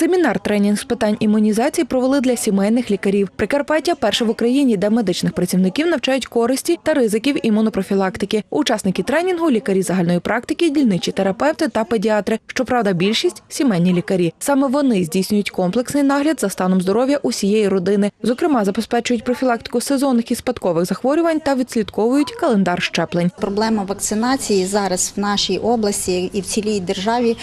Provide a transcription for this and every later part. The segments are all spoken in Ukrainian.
Семінар тренінг з питань імунізації провели для сімейних лікарів. Прикарпаття перше в Україні, де медичних працівників навчають користі та ризиків імунопрофілактики. Учасники тренінгу лікарі загальної практики, дільничі терапевти та педіатри. Щоправда, більшість сімейні лікарі. Саме вони здійснюють комплексний нагляд за станом здоров'я усієї родини. Зокрема, забезпечують профілактику сезонних і спадкових захворювань та відслідковують календар щеплень. Проблема вакцинації зараз в нашій області і в цілій державі.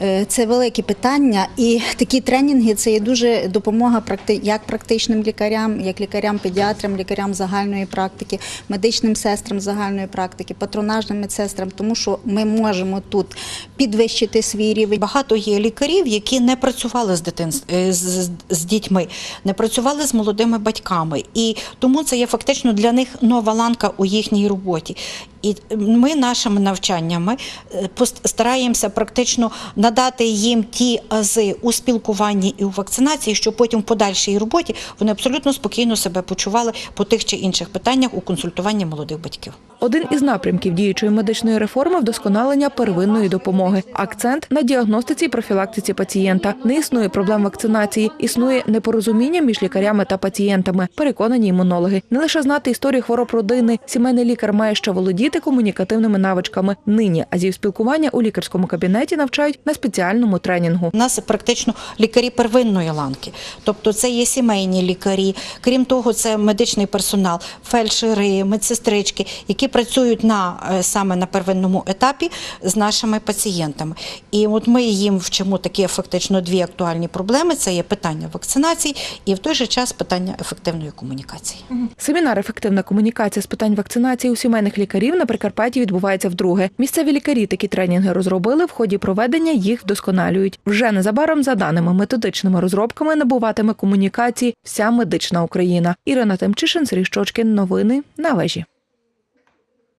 Е, Це велике питання, і такі тренінги це є дуже допомога як практичним лікарям, як лікарям, педіатрам, лікарям загальної практики, медичним сестрам загальної практики, патронажним медсестрам, тому що ми можемо тут підвищити свій рівень. Багато є лікарів, які не працювали з дитинств е, з, з- з дітьми, не працювали з молодими батьками, і тому це є фактично для них нова ланка у їхній роботі. І ми нашими навчаннями е, стараємося практично надати їм ті ази у спілкуванні і у вакцинації, щоб потім в подальшій роботі вони абсолютно спокійно себе почували по тих чи інших питаннях у консультуванні молодих батьків. Один із напрямків діючої медичної реформи вдосконалення первинної допомоги. Акцент на діагностиці і профілактиці пацієнта. Не існує проблем вакцинації, існує непорозуміння між лікарями та пацієнтами. Переконані імунологи. Не лише знати історію хвороб родини. Сімейний лікар має ще володіти комунікативними навичками. Нині азів спілкування у лікарському кабінеті навчають на спеціальному тренінгу. У нас практично лікарі первинної ланки, тобто це є сімейні лікарі. Крім того, це медичний персонал, фельдшери, медсестрички, які працюють на е, саме на первинному етапі з нашими пацієнтами. І от ми їм вчимо такі фактично дві актуальні проблеми: це є питання вакцинації і в той же час питання ефективної комунікації. Семінар Ефективна комунікація з питань вакцинації у сімейних лікарів на Прикарпатті відбувається вдруге. Місцеві лікарі такі тренінги розробили. В ході проведення їх вдосконалюють. Вже незабаром за даними методичними розробками набуватиме комунікації вся медична Україна. Ірина Темчишин, Сергій. Новини на вежі.